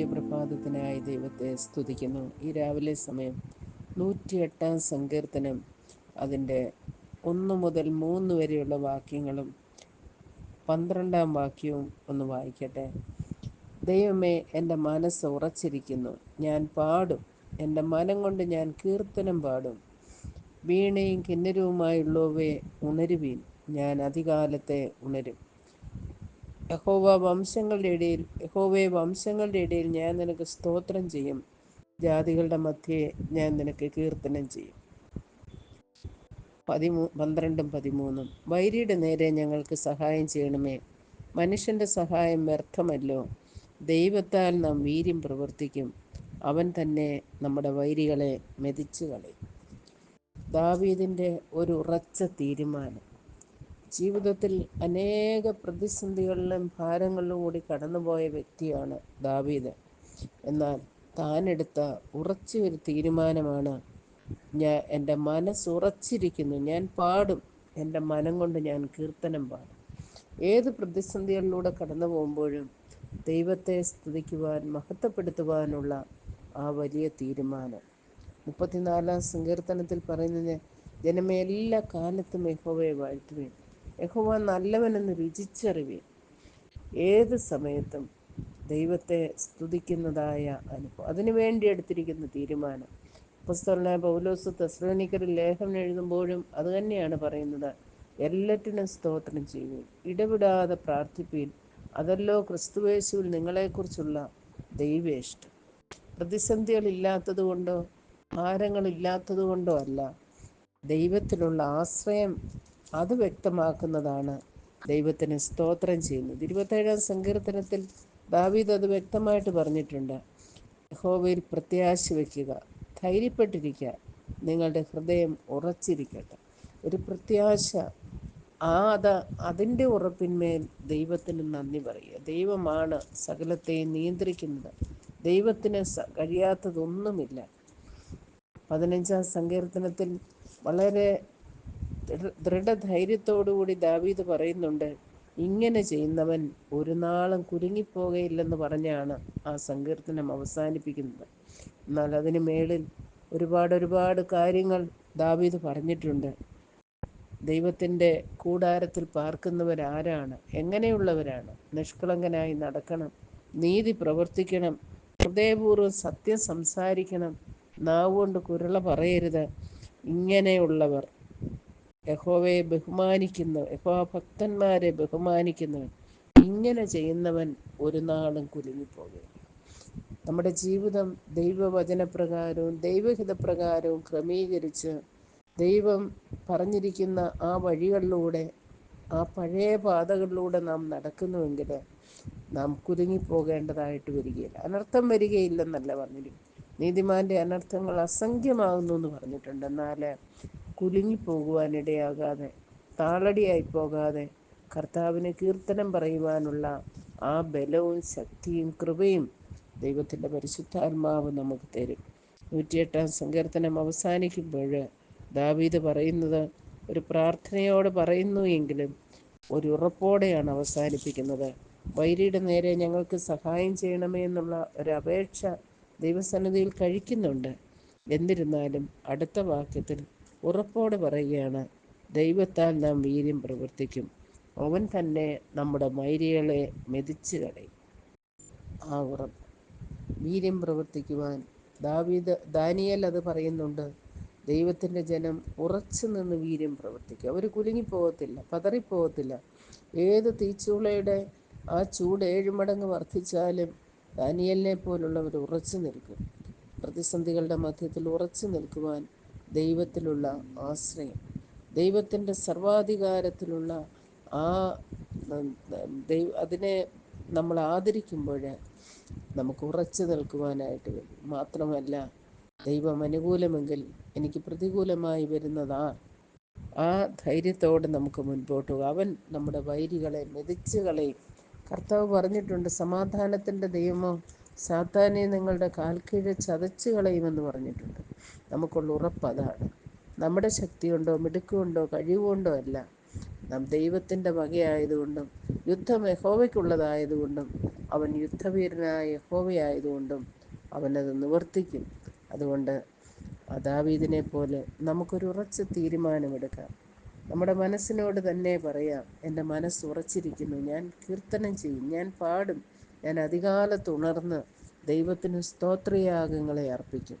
അനുഗ്രഹത്തിനായി ദൈവത്തെ സ്തുതിക്കുന്നു. ഈ രാവിലെ സമയം നൂറ്റിയെട്ടാം സങ്കീർത്തനം. അതിന്റെ ഒന്ന് മുതൽ മൂന്ന് വരെയുള്ള വാക്യങ്ങളും പന്ത്രണ്ടാം വാക്യവും ഒന്ന് വായിക്കട്ടെ. ദൈവമേ എന്റെ മനസ്സ് ഉറച്ചിരിക്കുന്നു. ഞാൻ പാടും. എന്റെ മനം കൊണ്ട് ഞാൻ കീർത്തനം പാടും. വീണയും കിന്നരവുമായുള്ളവയെ ഉണരുവീൻ. ഞാൻ അധികാലത്തെ ഉണരും. യഹോവ വംശങ്ങളുടെ ഇടയിൽ യഹോവയെ വംശങ്ങളുടെ ഇടയിൽ ഞാൻ നിനക്ക് സ്തോത്രം ചെയ്യും. ജാതികളുടെ മധ്യേ ഞാൻ നിനക്ക് കീർത്തനം ചെയ്യും. പതിമൂ പന്ത്രണ്ടും പതിമൂന്നും. വൈരിയുടെ നേരെ ഞങ്ങൾക്ക് സഹായം ചെയ്യണമേ. മനുഷ്യന്റെ സഹായം വ്യർത്ഥമല്ലോ. ദൈവത്താൽ നാം വീര്യം പ്രവർത്തിക്കും. അവൻ തന്നെ നമ്മുടെ വൈരികളെ മെതിച്ചു കളയും ദാവീദിന്റെ ഒരു ഉറച്ച തീരുമാനം. ജീവിതത്തിൽ അനേക പ്രതിസന്ധികളിലും ഭാരങ്ങളിലും കൂടി കടന്നുപോയ വ്യക്തിയാണ് ദാവീദ്. എന്നാൽ താനെടുത്ത ഉറച്ച ഒരു തീരുമാനമാണ് ഞാൻ എന്റെ മനസ്സുറച്ചിരിക്കുന്നു ഞാൻ പാടും. എന്റെ മനം കൊണ്ട് ഞാൻ കീർത്തനം പാടും. ഏത് പ്രതിസന്ധികളിലൂടെ കടന്നു പോകുമ്പോഴും ദൈവത്തെ സ്തുതിക്കുവാൻ മഹത്വപ്പെടുത്തുവാനുള്ള ആ വലിയ തീരുമാനം. മുപ്പത്തിനാലാം സങ്കീർത്തനത്തിൽ പറയുന്നത് ജനമേ എല്ലാ കാലത്തും യഹോവയെ വാഴ്ത്തുവേൻ. യഹോവ നല്ലവനെന്ന് രുചിച്ചറിവേൻ. ഏത് സമയത്തും ദൈവത്തെ സ്തുതിക്കുന്നതായ അനുഭവം. അതിനു വേണ്ടി എടുത്തിരിക്കുന്ന തീരുമാനം. പുസ്തകനായ പൗലോസ് തെസ്ലോനിക്കറിൽ ലേഖനം എഴുതുമ്പോഴും അത് തന്നെയാണ് പറയുന്നത്. എല്ലാറ്റിനും സ്തോത്രം ചെയ്യുവിൻ. ഇടപെടാതെ പ്രാർത്ഥിപ്പീൻ. അതല്ലോ ക്രിസ്തുവേശുവിൽ നിങ്ങളെക്കുറിച്ചുള്ള ദൈവേഷ്ടം. പ്രതിസന്ധികളില്ലാത്തത് കൊണ്ടോ ഭാരങ്ങളില്ലാത്തത് കൊണ്ടോ അല്ല. ദൈവത്തിലുള്ള ആശ്രയം അത് വ്യക്തമാക്കുന്നതാണ് ദൈവത്തിന് സ്തോത്രം ചെയ്യുന്നത്. ഇരുപത്തേഴാം സങ്കീർത്തനത്തിൽ ദാവീദ് അത് വ്യക്തമായിട്ട് പറഞ്ഞിട്ടുണ്ട്. യഹോവയിൽ പ്രത്യാശ വയ്ക്കുക ധൈര്യപ്പെട്ടിരിക്കുക നിങ്ങളുടെ ഹൃദയം ഉറച്ചിരിക്കട്ടെ. ഒരു പ്രത്യാശ ആ അത് അതിന്റെ ഉറപ്പിന്മേൽ ദൈവത്തിന് നന്ദി പറയുക. ദൈവമാണ് സകലത്തെയും നിയന്ത്രിക്കുന്നത്. ദൈവത്തിന് കഴിയാത്തതൊന്നുമില്ല. പതിനഞ്ചാം സങ്കീർത്തനത്തിൽ വളരെ ദൃഢധൈര്യത്തോടുകൂടി ദാവീദ് പറയുന്നുണ്ട് ഇങ്ങനെ ചെയ്യുന്നവൻ ഒരു നാളും കുരുങ്ങിപ്പോകയില്ലെന്ന് പറഞ്ഞാണ് ആ സങ്കീർത്തനം അവസാനിപ്പിക്കുന്നത്. എന്നാൽ അതിന് മേളിൽ ഒരുപാട് ഒരുപാട് കാര്യങ്ങൾ ദാവീദ് പറഞ്ഞിട്ടുണ്ട്. ദൈവത്തിന്റെ കൂടാരത്തിൽ പാർക്കുന്നവരാരാണ്? എങ്ങനെയുള്ളവരാണ്? നിഷ്കളങ്കനായി നടക്കണം നീതി പ്രവർത്തിക്കണം ഹൃദയപൂർവം സത്യം സംസാരിക്കണം നാവുകൊണ്ട് കുരള പറയരുത്. ഇങ്ങനെയുള്ളവർ യഹോവയെ ബഹുമാനിക്കുന്നവൻ യഹോവ ഭക്തന്മാരെ ബഹുമാനിക്കുന്നവൻ. ഇങ്ങനെ ചെയ്യുന്നവൻ ഒരു നാളും കുലുങ്ങിപ്പോകും നമ്മുടെ ജീവിതം ദൈവവചനപ്രകാരവും ദൈവഹിതപ്രകാരവും ക്രമീകരിച്ച് ദൈവം പറഞ്ഞിരിക്കുന്ന ആ വഴികളിലൂടെ ആ പഴയ പാതകളിലൂടെ നാം നടക്കുന്നുവെങ്കിൽ നാം കുലുങ്ങിപ്പോകേണ്ടതായിട്ട് വരികയില്ല. അനർത്ഥം വരികയില്ലെന്നല്ല പറഞ്ഞിരിക്കും നീതിമാന്റെ അനർത്ഥങ്ങൾ അസംഖ്യമാകുന്നു എന്ന് പറഞ്ഞിട്ടുണ്ട്. എന്നാൽ കുലുങ്ങിപ്പോകുവാനിടയാകാതെ താളടിയായി പോകാതെ കർത്താവിന് കീർത്തനം പറയുവാനുള്ള ആ ബലവും ശക്തിയും കൃപയും ദൈവത്തിന്റെ പരിശുദ്ധാത്മാവ് നമുക്ക് തരും. നൂറ്റിയെട്ടാം സങ്കീർത്തനം അവസാനിക്കുമ്പോൾ ദാവീദ് പറയുന്നത് ഒരു പ്രാർത്ഥനയോടെ പറയുന്നു എങ്കിലും ഒരു ഉറപ്പോടെയാണ് അവസാനിപ്പിക്കുന്നത്. വൈരിയുടെ നേരെ ഞങ്ങൾക്ക് സഹായം ചെയ്യണമേ എന്നുള്ള ഒരു അപേക്ഷ ദൈവസന്നിധിയിൽ കഴിക്കുന്നുണ്ട്. എന്നിരുന്നാലും അടുത്ത വാക്യത്തിൽ ഉറപ്പോടെ പറയുകയാണ് ദൈവത്താൽ നാം വീര്യം പ്രവർത്തിക്കും. അവൻ തന്നെ നമ്മുടെ മൈരികളെ മെതിച്ചു കളയും. ആ ഉറപ്പ്. വീര്യം പ്രവർത്തിക്കുവാൻ ദാവീദ് ദാനിയൽ അത് പറയുന്നുണ്ട് ദൈവത്തിന്റെ ജനം ഉറച്ചു നിന്ന് വീര്യം പ്രവർത്തിക്കും. അവർ കുലുങ്ങിപ്പോകത്തില്ല പതറിപ്പോകത്തില്ല. ഏത് തീച്ചൂളയുടെ ആ ചൂട് ഏഴ് മടങ്ങ് വർദ്ധിച്ചാലും ദാനിയലിനെ പോലുള്ളവർ ഉറച്ചു നിൽക്കും. പ്രതിസന്ധികളുടെ മധ്യത്തിൽ ഉറച്ചു നിൽക്കുവാൻ ദൈവത്തിലുള്ള ആശ്രയം ദൈവത്തിന്റെ സർവാധികാരത്തിലുള്ള ആ ദൈവ അതിനെ നമ്മൾ ആദരിക്കുമ്പോൾ നമുക്ക് ഉറച്ചു നിൽക്കുവാനായിട്ട് മാത്രമല്ല ദൈവം അനുകൂലമെങ്കിൽ എനിക്ക് പ്രതികൂലമായി വരുന്നതാ ആ ധൈര്യത്തോടെ നമുക്ക് മുൻപോട്ട് അവൻ നമ്മുടെ വൈരികളെ മെതിച്ചുകളെയും കർത്താവ് പറഞ്ഞിട്ടുണ്ട് സമാധാനത്തിന്റെ ദൈവമോ സാത്താനെ നിങ്ങളുടെ കാൽക്കീഴ് ചതച്ചു കളയുമെന്ന് പറഞ്ഞിട്ടുണ്ട്. നമുക്കുള്ള ഉറപ്പ് അതാണ്. നമ്മുടെ ശക്തി കൊണ്ടോ മിടുക്കുകൊണ്ടോ കഴിവുകൊണ്ടോ അല്ല നാം ദൈവത്തിന്റെ വകയായതുകൊണ്ടും യുദ്ധം യഹോവയ്ക്കുള്ളതായതുകൊണ്ടും അവൻ യുദ്ധവീരനായ യഹോവയായതുകൊണ്ടും അവനത് നിവർത്തിക്കും. അതുകൊണ്ട് അതാവീതിനെ പോലെ നമുക്കൊരു ഉറച്ച തീരുമാനമെടുക്കാം. നമ്മുടെ മനസ്സിനോട് തന്നെ പറയാം എന്റെ മനസ്സ് ഉറച്ചിരിക്കുന്നു ഞാൻ കീർത്തനം ചെയ്യും ഞാൻ പാടും ഞാൻ അധികാലത്ത് ഉണർന്ന് ദൈവത്തിന് സ്തോത്രയാഗങ്ങളെ അർപ്പിക്കും.